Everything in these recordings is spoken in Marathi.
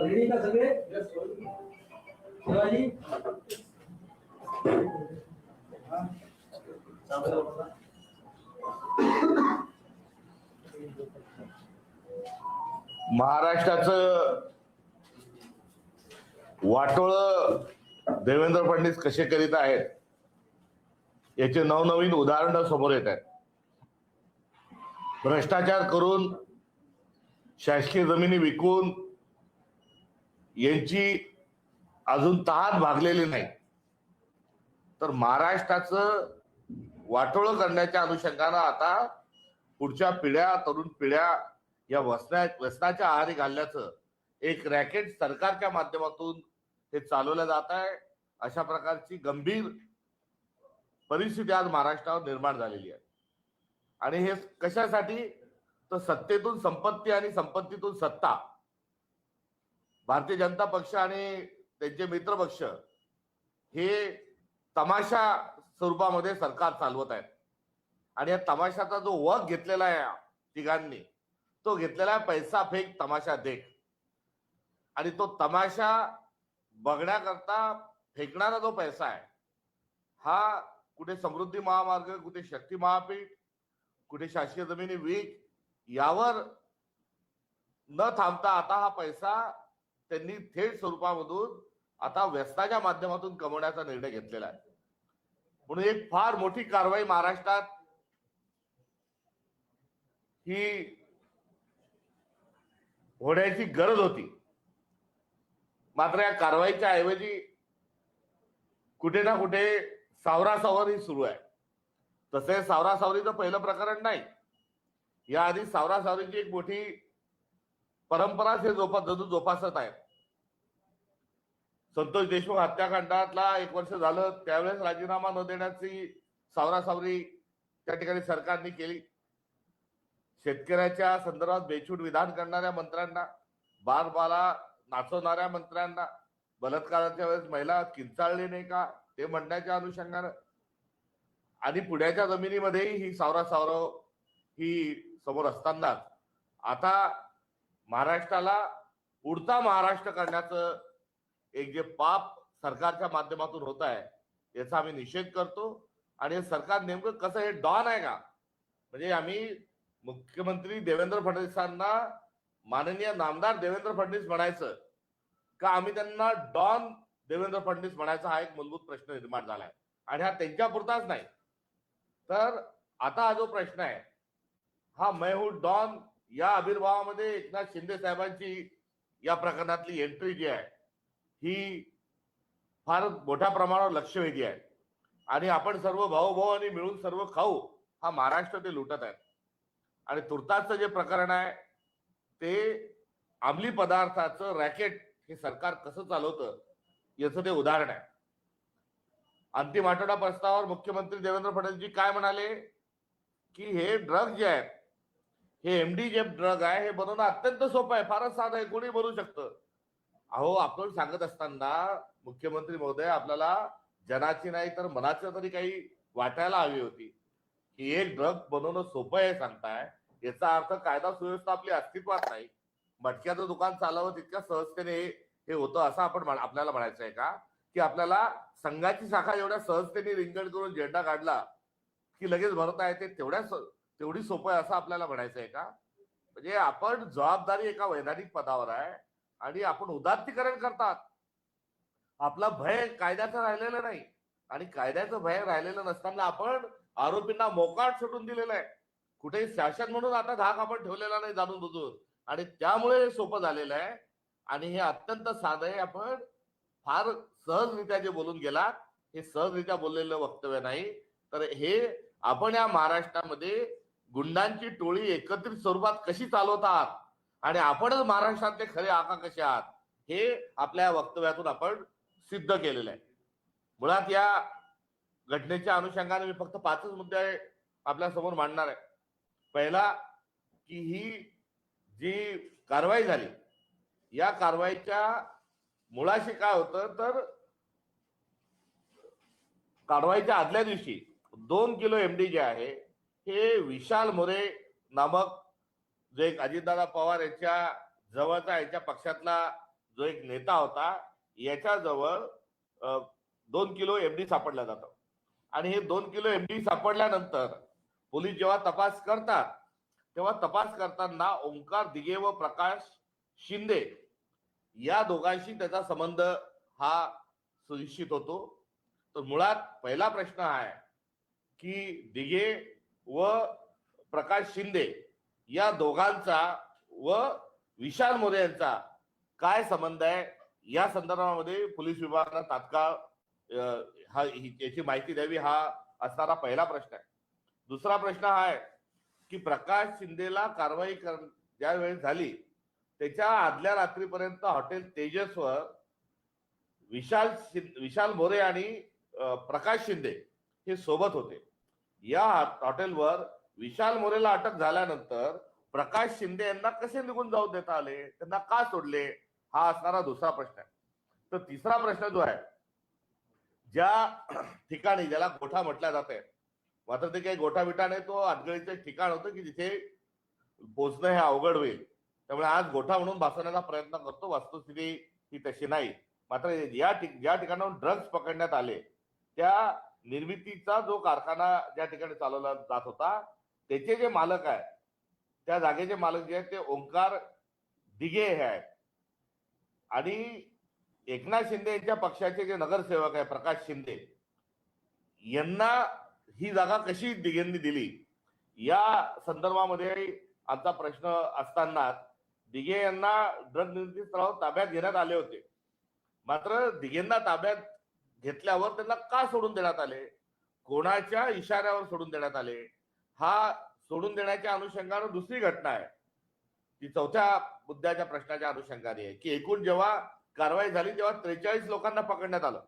रेडी का सगळे शिवाजी महाराष्ट्राचं वाटोळ देवेंद्र फडणवीस कसे करीत आहेत? याचे नवनवीन उदाहरणं समोर येत आहेत. भ्रष्टाचार करून शासकीय जमिनी विकून यांची अजून तहात भागलेली नाही. तर महाराष्ट्राचं वाटोळं करण्याच्या अनुषंगानं आता पुढच्या पिढ्या तरुण पिढ्या या वसण्या व्यसनाच्या आहारी घालण्याचं एक रॅकेट सरकारच्या माध्यमातून हे चालवलं जात आहे. अशा प्रकारची गंभीर परिस्थिती आज महाराष्ट्रावर निर्माण झालेली आहे. आणि हे कशासाठी? तर सत्तेतून संपत्ती आणि संपत्तीतून सत्ता. भारतीय जनता पक्ष आणि त्यांचे मित्र पक्ष हे तमाशा स्वरूपामध्ये सरकार चालवत आहेत. आणि या तमाशाचा जो वग घेतलेला आहे तिघांनी तो घेतलेला आहे पैसा फेक तमाशा देख. आणि तो तमाशा बघण्याकरता फेकणारा जो पैसा आहे हा कुठे समृद्धी महामार्ग कुठे शक्ती महापीठ कुठे शासकीय जमिनी वीक यावर न थांबता आता हा पैसा त्यांनी थेट स्वरूपामधून आता व्यसनाच्या माध्यमातून कमवण्याचा निर्णय घेतलेला आहे. म्हणून एक फार मोठी कारवाई महाराष्ट्रात ही होण्याची गरज होती. मात्र या कारवाईच्या ऐवजी कुठे ना कुठे सावरासावरी सुरू आहे. तसे सावरासावरीचं पहिलं प्रकरण नाही. याआधी सावरासावरीची एक मोठी परंपराच हे जोपा जोपासत आहे. संतोष देशमुख हत्याकांडातला एक वर्ष झालं त्यावेळेस राजीनामा न देण्याची सावरासावरी त्या ठिकाणी सरकारने केली. शेतकऱ्याच्या संदर्भात बेछूट विधान करणाऱ्या मंत्र्यांना बारबाला नाचवणाऱ्या मंत्र्यांना बलात्काराच्या वेळेस महिला किंचाळली नाही का? ते म्हणण्याच्या अनुषंगानं आणि पुण्याच्या जमिनीमध्येही ही सावरा सावरव ही समोर असतानाच आता महाराष्ट्राला उडता महाराष्ट्र करण्याचं एक जे पाप सरकारच्या माध्यमातून होत आहे याचा आम्ही निषेध करतो. आणि हे सरकार नेमकं कसं हे डॉन आहे का? म्हणजे आम्ही मुख्यमंत्री देवेंद्र फडणवीसांना माननीय नामदार देवेंद्र फडणवीस म्हणायचं का आम्ही त्यांना डॉन देवेंद्र फडणवीस म्हणायचा हा एक मूलभूत प्रश्न निर्माण झालाय. आणि हा त्यांच्यापुरताच नाही. तर आता हा जो प्रश्न आहे हा मेहू डॉन या आविर्भावामध्ये एकनाथ शिंदे साहेबांची या प्रकरणातली एंट्री जी आहे ही फार मोठ्या प्रमाणावर लक्षवेधी आहे. आणि आपण सर्व भाऊ भाऊ आणि मिळून सर्व खाऊ हा महाराष्ट्र ते लुटत आहेत. आणि तुर्तासचं जे प्रकरण आहे ते अंमली पदार्थाचं रॅकेट हे सरकार कसं चालवतं याचं ते उदाहरण आहे. अंतिम आठवडा प्रस्तावावर मुख्यमंत्री देवेंद्र फडणवीस काय म्हणाले? की हे ड्रग जे आहेत हे एमडी जे ड्रग आहे हे बनवणं अत्यंत सोपं आहे फारच साधं आहे कोणी बनवू शकतं. अहो आपण सांगत असताना मुख्यमंत्री महोदय आपल्याला जनाची नाही तर मनाची तरी काही वाटायला हवी होती. की एक ड्रग बनवणं सोपं आहे सांगताय याचा अर्थ कायदा सुव्यवस्था आपली अस्तित्वात नाही. मटक्याचं दुकान चालवत तितक्या सहजतेने हे होतं असं आपण आपल्याला म्हणायचं आहे का? की आपल्याला संघाची शाखा एवढ्या सहजतेने रिंगण करून झेंडा काढला की लगेच भरता येते तेवढ्या तेवढी सोपं आहे असं आपल्याला म्हणायचं आहे का? म्हणजे आपण जबाबदारी एका वैधानिक पदावर आहे आणि आपण उदात्तीकरण करतात. आपला भय कायद्याचं राहिलेलं नाही आणि कायद्याचं भय राहिलेलं नसताना आपण आरोपींना मोकाट सुटून दिलेलं आहे. कुठेही शासन म्हणून आता धाक आपण ठेवलेला नाही जाणून बुजून आणि त्यामुळे हे सोपं झालेलं आहे. आणि हे अत्यंत साधं आहे. आपण फार सहजरित्या जे बोलून गेलात हे सहजरित्या बोललेलं वक्तव्य नाही. तर हे आपण या महाराष्ट्रामध्ये गुंडांची टोळी एकत्रित स्वरूपात कशी चालवतात आणि आपणच महाराष्ट्रातले खरे आका कसे आहात हे आपल्या या वक्तव्यातून आपण सिद्ध केलेलं आहे. मुळात या घटनेच्या अनुषंगाने मी फक्त पाचच मुद्दे आपल्यासमोर मांडणार आहे. पहिला की ही जी कारवाई झाली या कारवाईच्या मुळाशी काय होतं तर कारवाईच्या आदल्या दिवशी दोन किलो एमडी जे आहे हे विशाल मोरे नामक जो एक अजितदादा पवार यांच्या जवळचा यांच्या पक्षातला जो एक नेता होता याच्याजवळ दोन किलो एमडी सापडलं जातं. आणि हे दोन किलो एमडी सापडल्यानंतर पोलीस जेव्हा तपास करतात तेव्हा तपास करताना ओंकार दिघे व प्रकाश शिंदे या दोघांशी त्याचा संबंध हा सुनिश्चित होतो. तर मुळात पहिला प्रश्न हा आहे की दिघे व प्रकाश शिंदे या दोघांचा व विशाल मोरे यांचा काय संबंध आहे? या संदर्भामध्ये पोलीस विभागाला तात्काळ हा ही- याची माहिती द्यावी हा असणारा पहिला प्रश्न आहे. दुसरा प्रश्न हा आहे की प्रकाश शिंदेला कारवाई कर ज्यावेळेस झाली त्याच्या आदल्या रात्रीपर्यंत हॉटेल तेजसवर विशाल विशाल मोरे आणि प्रकाश शिंदे हे सोबत होते. या हॉटेलवर विशाल मोरेला अटक झाल्यानंतर प्रकाश शिंदे यांना कसे निघून जाऊ देता आले? त्यांना का सोडले? हा असणारा दुसरा प्रश्न आहे. तर तिसरा प्रश्न जो आहे ज्या ठिकाणी ज्याला गोठा म्हटल्या जाते मात्र ते काही गोठा बिठा नाही तो अडगळीचं ठिकाण होतं की जिथे पोचणं हे अवघड होईल. त्यामुळे आज गोठा म्हणून भासवण्याचा प्रयत्न करतो. वस्तुस्थिती ही तशी नाही. मात्र या ज्या ठिकाणाहून ड्रग्ज पकडण्यात आले त्या निर्मितीचा जो कारखाना ज्या ठिकाणी चालवला जात होता त्याचे जे मालक आहे त्या जागेचे मालक जे आहेत ते ओंकार दिघे हे आहेत. आणि एकनाथ शिंदे यांच्या पक्षाचे जे नगरसेवक आहे प्रकाश शिंदे यांना ही जागा कशी दिघेंनी दिली? या संदर्भामध्ये आमचा प्रश्न असताना दिघे यांना ड्रग निर्मिती स्थळावर ताब्यात घेण्यात आले होते. मात्र दिघेंना ताब्यात घेतल्यावर त्यांना का सोडून देण्यात आले? कोणाच्या इशाऱ्यावर सोडून देण्यात आले? हा सोडून देण्याच्या अनुषंगानं दुसरी घटना आहे. ती चौथ्या मुद्द्याच्या प्रश्नाच्या अनुषंगाने आहे की एकूण जेव्हा कारवाई झाली तेव्हा त्रेचाळीस लोकांना पकडण्यात आलं.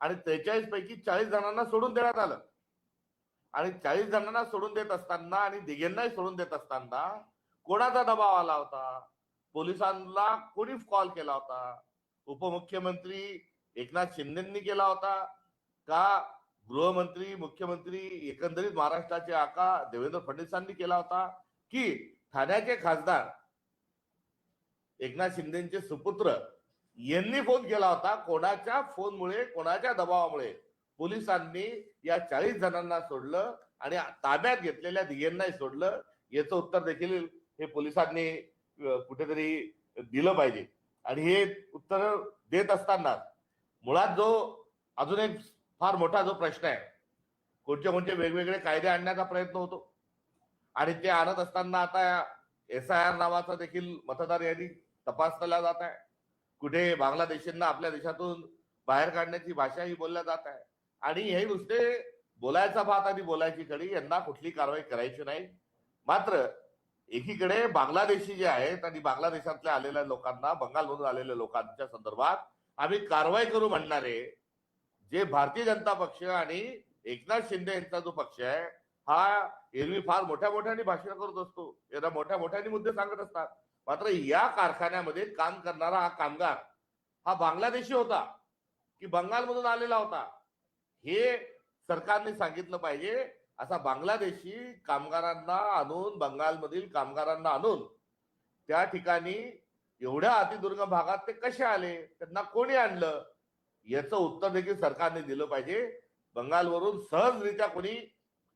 आणि त्रेचाळीस पैकी चाळीस जणांना सोडून देण्यात आलं. आणि चाळीस जणांना सोडून देत असताना आणि दिघेंनाही सोडून देत असताना कोणाचा दबाव आला होता? पोलिसांना कोणी कॉल केला होता? उपमुख्यमंत्री एकनाथ शिंदेंनी केला होता? का गृहमंत्री मुख्यमंत्री एकंदरीत महाराष्ट्राचे आका देवेंद्र फडणवीसांनी केला होता? की ठाण्याचे खासदार एकनाथ शिंदेचे सुपुत्र यांनी फोन केला होता? कोणाच्या फोनमुळे कोणाच्या दबावामुळे? पोलिसांनी या चाळीस जणांना सोडलं आणि ताब्यात घेतलेल्या दिघेंनाही सोडलं. याचं उत्तर देखील हे पोलिसांनी कुठेतरी दिलं पाहिजे. आणि हे उत्तर देत असताना मुळात जो अजून एक फार मोठा जो प्रश्न आहे कोणते कोणते वेगवेगळे कायदे आणण्याचा प्रयत्न होतो. आणि ते आणत असताना आता एस आय आर नावाचा देखील मतदार यादी तपासला जात आहे. कुठे बांगलादेशींना आपल्या देशातून बाहेर काढण्याची भाषा ही बोलल्या जात आहे. आणि हे नुसते बोलायचा भात आणि बोलायची कडी यांना कुठली कारवाई करायची नाही. मात्र एकीकडे बांगलादेशी जे आहेत आणि बांगलादेशातल्या आलेल्या लोकांना बंगालमधून आलेल्या लोकांच्या संदर्भात आम्ही कारवाई करू म्हणणारे जे भारतीय जनता पक्ष आणि एकनाथ शिंदे यांचा जो पक्ष आहे हा एरवी फार मोठ्या मोठ्याने भाषण करत असतो. याला मोठ्या मोठ्याने मुद्दे सांगत असतात. मात्र या कारखान्यामध्ये काम करणारा हा कामगार हा बांगलादेशी होता की बंगालमधून आलेला होता हे सरकारने सांगितलं पाहिजे. असा बांगलादेशी कामगारांना आणून बंगालमधील कामगारांना आणून त्या ठिकाणी एवढ्या अतिदुर्गम भागात ते कसे आले? त्यांना कोणी आणलं? याचं उत्तर देखील सरकारने दिलं पाहिजे. बंगालवरून सहजरित्या कोणी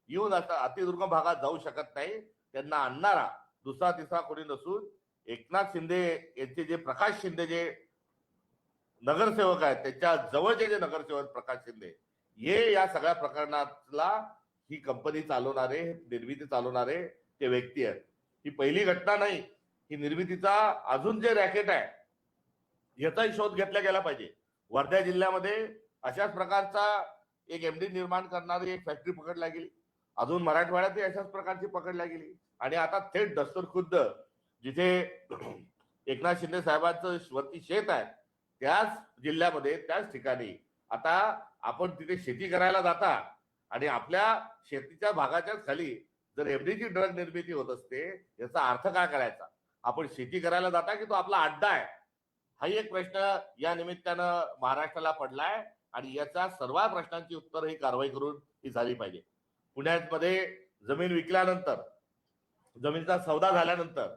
येऊन आता अतिदुर्गम भागात जाऊ शकत नाही. त्यांना आणणारा दुसरा तिसरा कोणी नसून एकनाथ शिंदे यांचे जे प्रकाश शिंदे जे नगरसेवक आहेत त्याच्या जवळचे जे नगरसेवक प्रकाश शिंदे हे या सगळ्या प्रकरणातला ही कंपनी चालवणारे निर्मिती चालवणारे ते व्यक्ती आहेत. ही पहिली घटना नाही ही निर्मितीचा अजून जे रॅकेट आहे याचाही शोध घेतला गेला पाहिजे. वर्धा जिल्ह्यामध्ये अशाच प्रकारचा एक एमडी निर्माण करणारी एक फॅक्टरी पकडला गेली. अजून मराठवाड्यातही अशाच प्रकारची पकडल्या गेली. आणि आता थेट दस्तूर खुद्द जिथे एकनाथ शिंदे साहेबांचं वरती शेत आहे त्याच जिल्ह्यामध्ये त्याच ठिकाणी. आता आपण तिथे शेती करायला जाता आणि आपल्या शेतीच्या भागाच्या खाली जर एफडीची ड्रग निर्मिती होत असते याचा अर्थ काय करायचा? आपण शेती करायला जाता की तो आपला अड्डा आहे? हाही एक प्रश्न या निमित्तानं महाराष्ट्राला पडलाय आणि याचा सर्व प्रश्नांची उत्तर ही कारवाई करून ही झाली पाहिजे. पुण्यामध्ये जमीन विकल्यानंतर जमीनचा सौदा झाल्यानंतर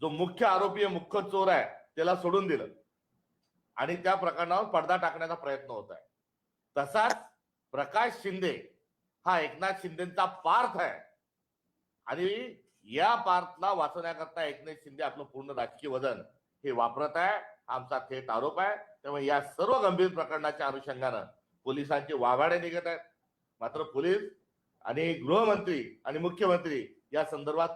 जो मुख्य आरोपी आहे मुख्य चोर आहे त्याला सोडून दिलं. आणि त्या प्रकरणावर पडदा टाकण्याचा प्रयत्न होत आहे. तसाच प्रकाश शिंदे हा एकनाथ शिंदेचा पार्थ आहे. आणि या पार्थला वाचवण्याकरता एकनाथ शिंदे आपलं पूर्ण राजकीय वजन हे वापरत आहे. आमचा थेट आरोप आहे. त्यामुळे या सर्व गंभीर प्रकरणाच्या अनुषंगानं पोलिसांचे वाघाडे निघत आहेत. मात्र पोलीस आणि गृहमंत्री आणि मुख्यमंत्री या संदर्भात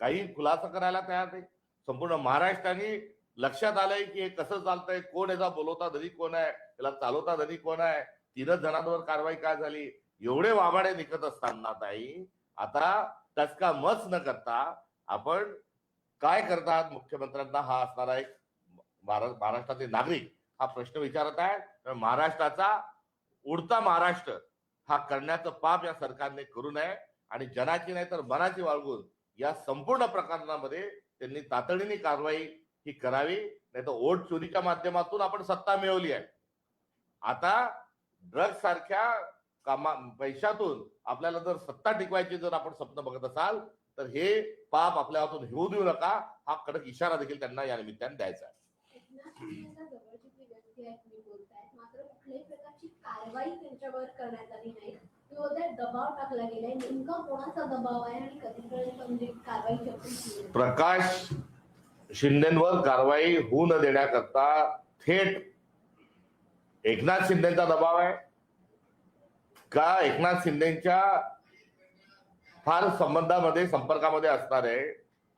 काही खुलासा करायला तयार नाही. संपूर्ण महाराष्ट्राने लक्षात आलंय की हे कसं चालतंय कोण याचा बोलवता धनी कोण आहे याला चालवता धनी कोण आहे तीनच जणांवर कारवाई काय झाली? एवढे वाभाडे निघत असताना ताई आता टचका मच न करता आपण काय करतात? मुख्यमंत्र्यांना हा असणारा एक महाराष्ट्राचे नागरिक हा प्रश्न विचारत आहे तर महाराष्ट्राचा उडता महाराष्ट्र हा करण्याचं पाप या सरकारने करू नये आणि जनाची नाही तर मनाची वाळगून या संपूर्ण प्रकरणामध्ये त्यांनी तातडीने कारवाई ही करावी. नाही तर ओट चोरीच्या माध्यमातून आपण सत्ता मिळवली आहे. आता ड्रग सारख्या कामा पैशातून आपल्याला जर सत्ता टिकवायची जर आपण स्वप्न बघत असाल तर हे पाप आपल्या हातून होऊ देऊ नका. हा कडक इशारा देखील त्यांना या निमित्ताने द्यायचा आहे. एकनाथ शिंदेचा जवळची जी व्यक्ती आहे तुम्ही बोलताय. मात्र कुठल्याही प्रकारची कारवाई त्यांच्यावर करण्यात आली नाही. तुम्ही बोलताय दबाव टाकला गेलाय. नेमका कोणाचा दबाव आहे आणि कधीपर्यंत म्हणजे? प्रकाश शिंदेवर कारवाई होऊ न देण्याकरता थेट एकनाथ शिंदेचा दबाव आहे. का एकनाथ शिंदेच्या फार संबंधामध्ये संपर्कामध्ये असणारे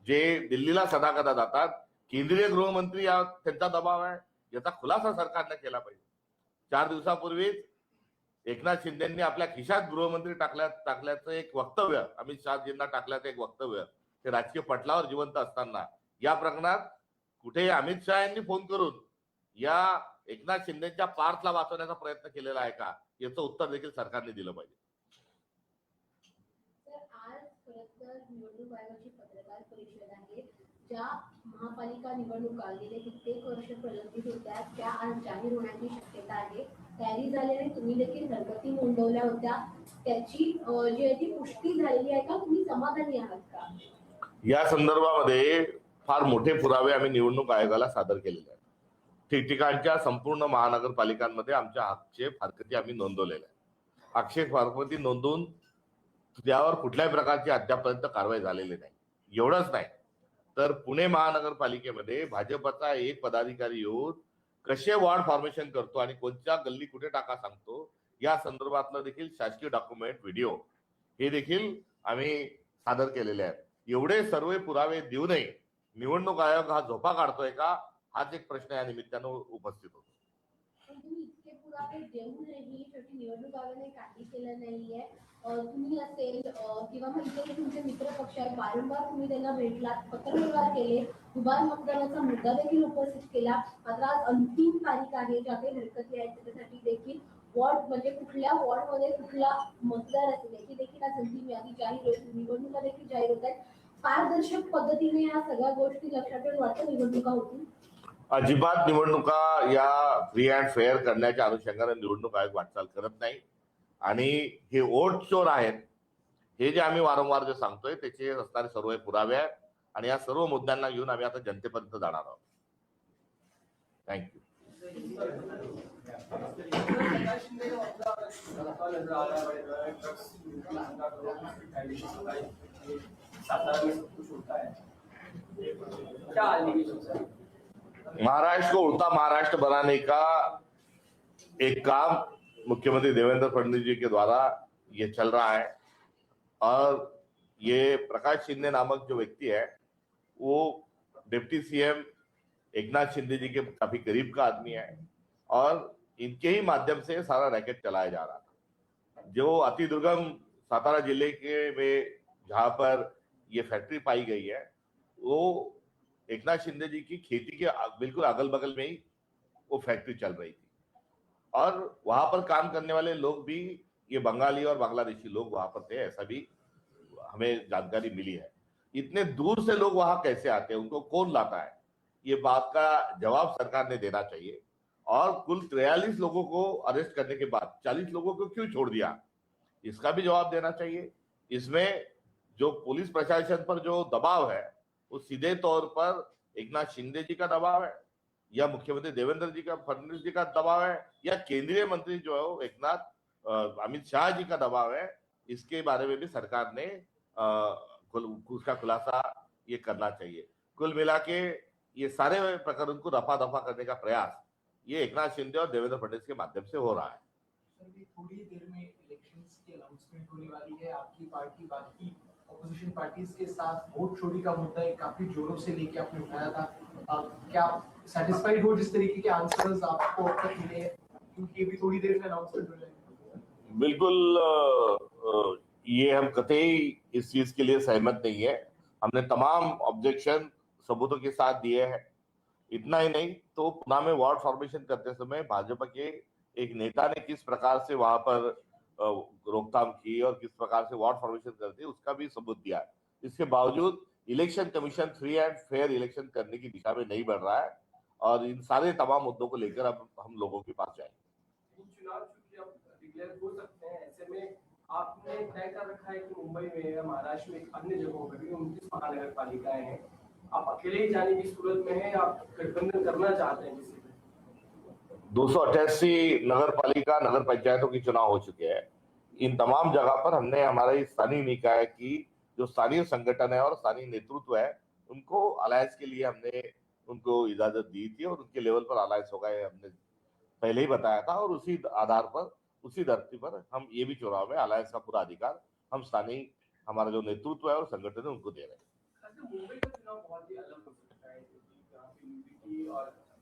जे दिल्लीला सदाकदा जातात केंद्रीय गृहमंत्री या त्यांचा दबाव आहे याचा खुलासा सरकारने केला पाहिजे. चार दिवसापूर्वीच एकनाथ शिंदेनी आपल्या खिशात गृहमंत्री टाकल्या टाकल्याचं एक वक्तव्य अमित शहाजींना टाकल्याचं एक वक्तव्य ते राजकीय पटलावर जिवंत असताना. या प्रकरणात कुठे अमित शहा यांनी फोन करून या एकनाथ शिंदेच्या पार्थला वाचवण्याचा प्रयत्न केलेला आहे का? याचं उत्तर देखील सरकारने दिलं पाहिजे. निवडणूक आयोगाची पत्रकार परिषद आहे ज्या महापालिका निवडणुका गेले कित्येक वर्ष प्रलंबित होत्या त्या आज जाहीर होण्याची शक्यता आहे. तयारी झाल्याने तुम्ही देखील नोंदवल्या होत्या. त्याची जी आहे ती पुष्टी झालेली आहे का? तुम्ही समाधानी आहात का? या संदर्भामध्ये फार मोठे पुरावे आम्ही निवडणूक आयोगाला सादर केलेले आहेत. ठिकठिकाणच्या संपूर्ण महानगरपालिकांमध्ये आमच्या आक्षेप हरकती आम्ही नोंदवलेल्या आहेत. आक्षेप हरकती नोंदवून त्यावर कुठल्याही प्रकारची अद्यापर्यंत कारवाई झालेली नाही. एवढंच नाही. तर पुणे महानगरपालिकेमध्ये भाजपचा एक पदाधिकारी येऊन कसे वॉर्ड फॉर्मेशन करतो आणि कोणत्या गल्ली कुठे टाका सांगतो या संदर्भातलं देखील शासकीय डॉक्युमेंट व्हिडिओ हे देखील आम्ही सादर केलेले आहेत. एवढे सर्व पुरावे देऊनही निवडणूक आयोग हा झोपा काढतोय का? हाच एक प्रश्न या निमित्तानं उपस्थित होतो. तुम्ही निवडणूक आयोगाने काही केलं नाहीये. तुम्ही असेल किंवा तुमचे मित्र पक्ष आहेत वारंवार तुम्ही त्यांना भेटलात पत्रव्यवहार केले दुबार मतदानाचा मुद्दा देखील उपस्थित केला. मात्र आज अंतिम तारीख आहे ज्या काही हरकती आहेत त्याच्यासाठी देखील वॉर्ड म्हणजे कुठल्या वॉर्डमध्ये कुठला मतदार असेल याची देखील आज अंतिम यादी जाहीर होईल. निवडणुका देखील जाहीर होत आहेत. पारदर्शक पद्धतीने या सगळ्या गोष्टी लक्षात ठेवून वाटतं निवडणुका होतील. अजिबात निवडणुका या फ्री अँड फेअर करण्याच्या अनुषंगाने निवडणूक आयोग वाटचाल करत नाही. आणि हे वोट चोर आहेत हे जे आम्ही वारंवार जे सांगतोय त्याचे असणारे सर्व हे पुरावे आहेत आणि या सर्व मुद्द्यांना घेऊन आम्ही आता जनतेपर्यंत जाणार आहोत. थँक्यू क्या एलिगेशन महाराष्ट्र को उड़ता महाराष्ट्र बनाने का एक काम मुख्यमंत्री देवेंद्र फडणवीस जी के द्वारा ये चल रहा है। और ये प्रकाश शिंदे नामक जो व्यक्ति है, वो डिप्टी सीएम एकनाथ शिंदे जी के काफ़ी करीब का आदमी है और इनके ही माध्यम से सारा रैकेट चलाया जा रहा था। जो अति दुर्गम सातारा ज़िले के में जहाँ पर ये फैक्ट्री पाई गई है, वो एकनाथ शिंदे जी की खेती के बिल्कुल अगल बगल में ही वो फैक्ट्री चल रही थी। और वहाँ पर काम करने वाले लोग भी, ये बंगाली और बांग्लादेशी लोग वहाँ पर थे, ऐसा भी हमें जानकारी मिली है। इतने दूर से लोग वहाँ कैसे आते हैं? उनको कौन लाता है? ये बात का जवाब सरकार ने देना चाहिए। और कुल तिरयालीस लोगों को अरेस्ट करने के बाद, चालीस लोगों को क्यों छोड़ दिया? इसका भी जवाब देना चाहिए। इसमें जो पुलिस प्रशासन पर जो दबाव है वो सीधे तौर पर एक नाथ शिंदे जी का दबाव है, या मुख्यमंत्री देवेंद्र जी का, फडणवीस जी का दबाव है, या केंद्रीय मंत्री जो है वो एक नाथ अमित शाह जी का दबाव है, इसके बारे में भी सरकार ने उसका खुलासा ये करना चाहिए। कुल मिला के ये सारे प्रकरण को रफा दफ़ा करने का प्रयास, ये एक नाथ शिंदे और देवेंद्र फडणवीस के माध्यम से हो रहा है। थोड़ी देर में इलेक्शंस की अनाउंसमेंट होने वाली है, आपकी पार्टी बाकी ऑपोजिशन पार्टीज़ के साथ वोट चोरी का मुद्दा एक काफ़ी जोरों से लेके आपने उठाया था। अ, क्या सेटिस्फाइड हो जिस तरीके के आंसर्स आपको अब तक मिले क्योंकि अभी थोड़ी देर में अनाउंसमेंट हो जाएगी। बिल्कुल ये हम कतई इस चीज़ के लिए सहमत नहीं है। हमने तमाम ऑब्जेक्शन सबूतों के साथ दिए हैं। इतना ही नहीं तो पुणे में वार्ड फॉर्मेशन करते समय भाजपा के एक नेता ने किस प्रकार से वहाँ पर रोकथाम की और किस प्रकार से वार्ड फॉर्मेशन करती है, उसका भी सबूत दिया है। इसके बावजूद election commission free and fair election करने की दिशा में नहीं बढ़ रहा है और इन सारे तमाम मुद्दों को लेकर अब हम लोगों के पास जाएँगे। आपने तय कर रखा है कि मुंबई में या महाराष्ट्र में अन्य जगहों पर भी उनतीस महानगर पालिकाएँ हैं। आप अकेले ही जाने की सूरत में है आप गठबंधन करना चाहते हैं किसी दो सौ अठासी नगर पालिका नगर पंचायतों के चुनाव हो चुके हैं। इन तमाम जगह पर हमने हमारे स्थानीय निकाय की जो स्थानीय संगठन है और स्थानीय नेतृत्व है, उनको अलायंस के लिए हमने उनको इजाज़त दी थी और उनके लेवल पर अलायंस होगा हमने पहले ही बताया था और उसी आधार पर, उसी धरती पर हम ये भी चुनाव में अलायंस का पूरा अधिकार हम स्थानीय, हमारा जो नेतृत्व है और संगठन है, उनको दे रहे हैं।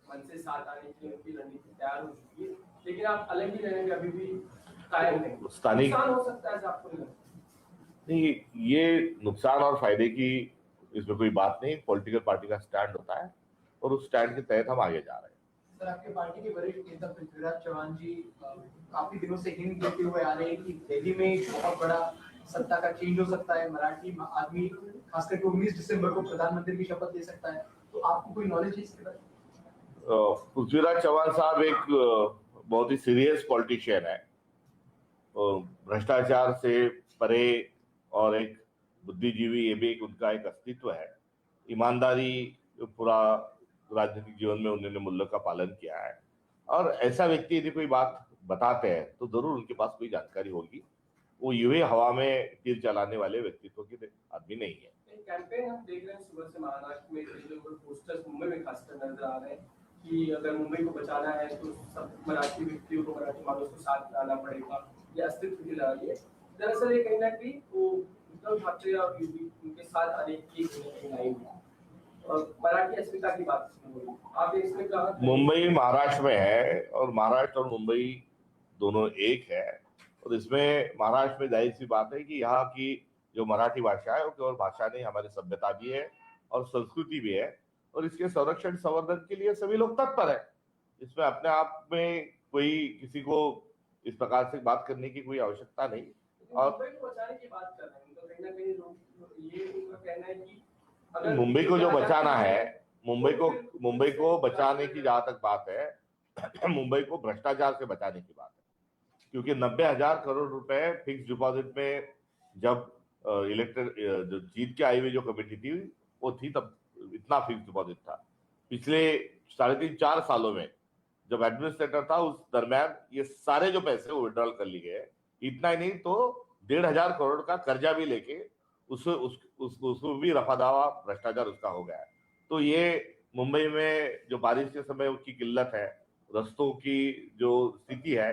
खासकर का मन से साथ आने की उनकी रणनीति तैयार हो चुकी है। लेकिन आप अलग ही रहेंगे अभी भी कायम है स्थानीय हो सकता है आपको नहीं ये नुकसान और फ़ायदे की इसमें कोई बात नहीं पॉलिटिकल पार्टी का स्टैंड होता है और उस स्टैंड के तहत हम आगे जा रहे हैं। सर आपके पार्टी के वरिष्ठ नेता पृथ्वीराज चौहान जी काफ़ी दिनों से हिंट देते हुए आ रहे हैं कि दिल्ली में एक बहुत बड़ा सत्ता का चेंज हो सकता है। मराठी आदमी खास करके उन्नीस दिसंबर को प्रधानमंत्री की शपथ ले सकता है। तो आपको कोई नॉलेज है इसके बारे में? पृथ्वीराज चौहान साहब एक बहुत ही सीरियस पॉलिटिशियन है। भ्रष्टाचार से परे और एक बुद्धिजीवी, ये भी एक उनका एक अस्तित्व है। ईमानदारी पूरा राजनीतिक जीवन में उन्होंने मूल्य का पालन किया है। और ऐसा व्यक्ति यदि कोई बात बताते हैं तो ज़रूर उनके पास कोई जानकारी होगी। वो यूँ हवा में तीर चलाने वाले व्यक्तित्व के आदमी नहीं है। कैंपेन हम देख रहे हैं सुबह से महाराष्ट्र में पोस्टर्स मुंबई में खासकर नज़र आ रहे हैं। कि अगर मुंबई को बचाना है तो सब मराठी व्यक्तियों को, मराठी मानव को साथ लाना पड़ेगा, ये अस्तित्व की लड़ाई है। दरअसल ये कहीं ना कहीं वो उद्धव ठाकरे और यूपी उनके साथ आने की कहीं मराठी अस्मिता की बात हो आप इसमें कहा मुंबई महाराष्ट्र में है और महाराष्ट्र और मुंबई दोनों एक है। और इसमें महाराष्ट्र में ज़ाहिर सी बात है कि यहाँ की जो मराठी भाषा है वो केवल भाषा नहीं, हमारी सभ्यता भी है और संस्कृति भी है। और इसके संरक्षण संवर्धन के लिए सभी लोग तत्पर है। इसमें अपने आप में कोई किसी को इस प्रकार से बात करने की कोई आवश्यकता नहीं। और- मुंबई को बचाने की बात कर रहे हैं। उनका कहीं ना कहीं लोग ये उनका कहना है कि अगर मुंबई को जो बचाना है मुंबई को मुंबई को बचाने की जहाँ तक बात है मुंबई को भ्रष्टाचार से बचाने की बात है। क्योंकि नब्बे हज़ार करोड़ रुपए फिक्स डिपॉजिट में जब इलेक्टेड जो जीत के आई हुई जो कमेटी थी वो थी तब इतना फिक्स डिपॉजिट था। पिछले साढ़े तीन चार सालों में जब एडमिनिस्ट्रेटर था उस दरमियान ये सारे जो पैसे वो विड्रॉल कर लिए गए इतना ही नहीं तो डेढ़ हज़ार करोड़ का कर्जा भी लेके उस, उस, उस, उसको भी रफा दावा भ्रष्टाचार उसका हो गया है। तो ये मुंबई में जो बारिश के समय उसकी किल्लत है रस्तों की जो स्थिति है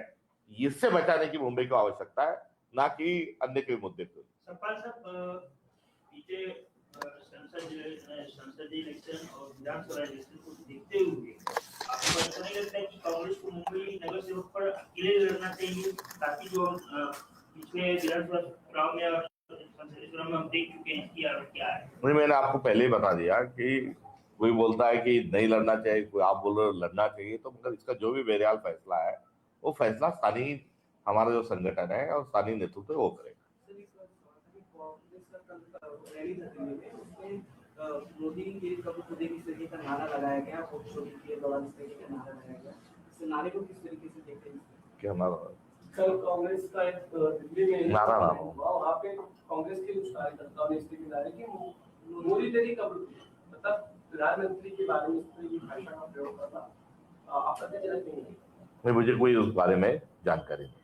इससे बचाने की मुंबई को आवश्यकता है ना कि अन्य कोई मुद्दे पे। मैंने आपको पहले ही बता दिया कि कोई बोलता है कि नहीं लड़ना चाहिए, कोई आप बोल रहे हो लड़ना चाहिए तो मतलब इसका जो भी बेरियाल फैसला है, वो फैसला स्थानीय हमारा जो संगठन है और स्थानीय नेतृत्व वो करेगा। कांग्रेस का रैली था दिल्ली में उसमें मोदी के कब खुदे किस तरीके का नारा लगाया गया वोट चोरी के दौरान इस तरीके का नारा लगाया गया। इस नारे को किस तरीके से देखते हैं? कि हमारा कल कांग्रेस का एक दिल्ली में नारा नारा। वहाँ पे कांग्रेस के कुछ कार्यकर्ताओं ने इस्तीफे डाले कि मोदी तेरी कब मतलब प्रधानमंत्री के बारे में इस तरह की भाषा का प्रयोग करना अ, आपत्तिजनक नहीं है नहीं? मुझे कोई उस बारे में जानकारी नहीं।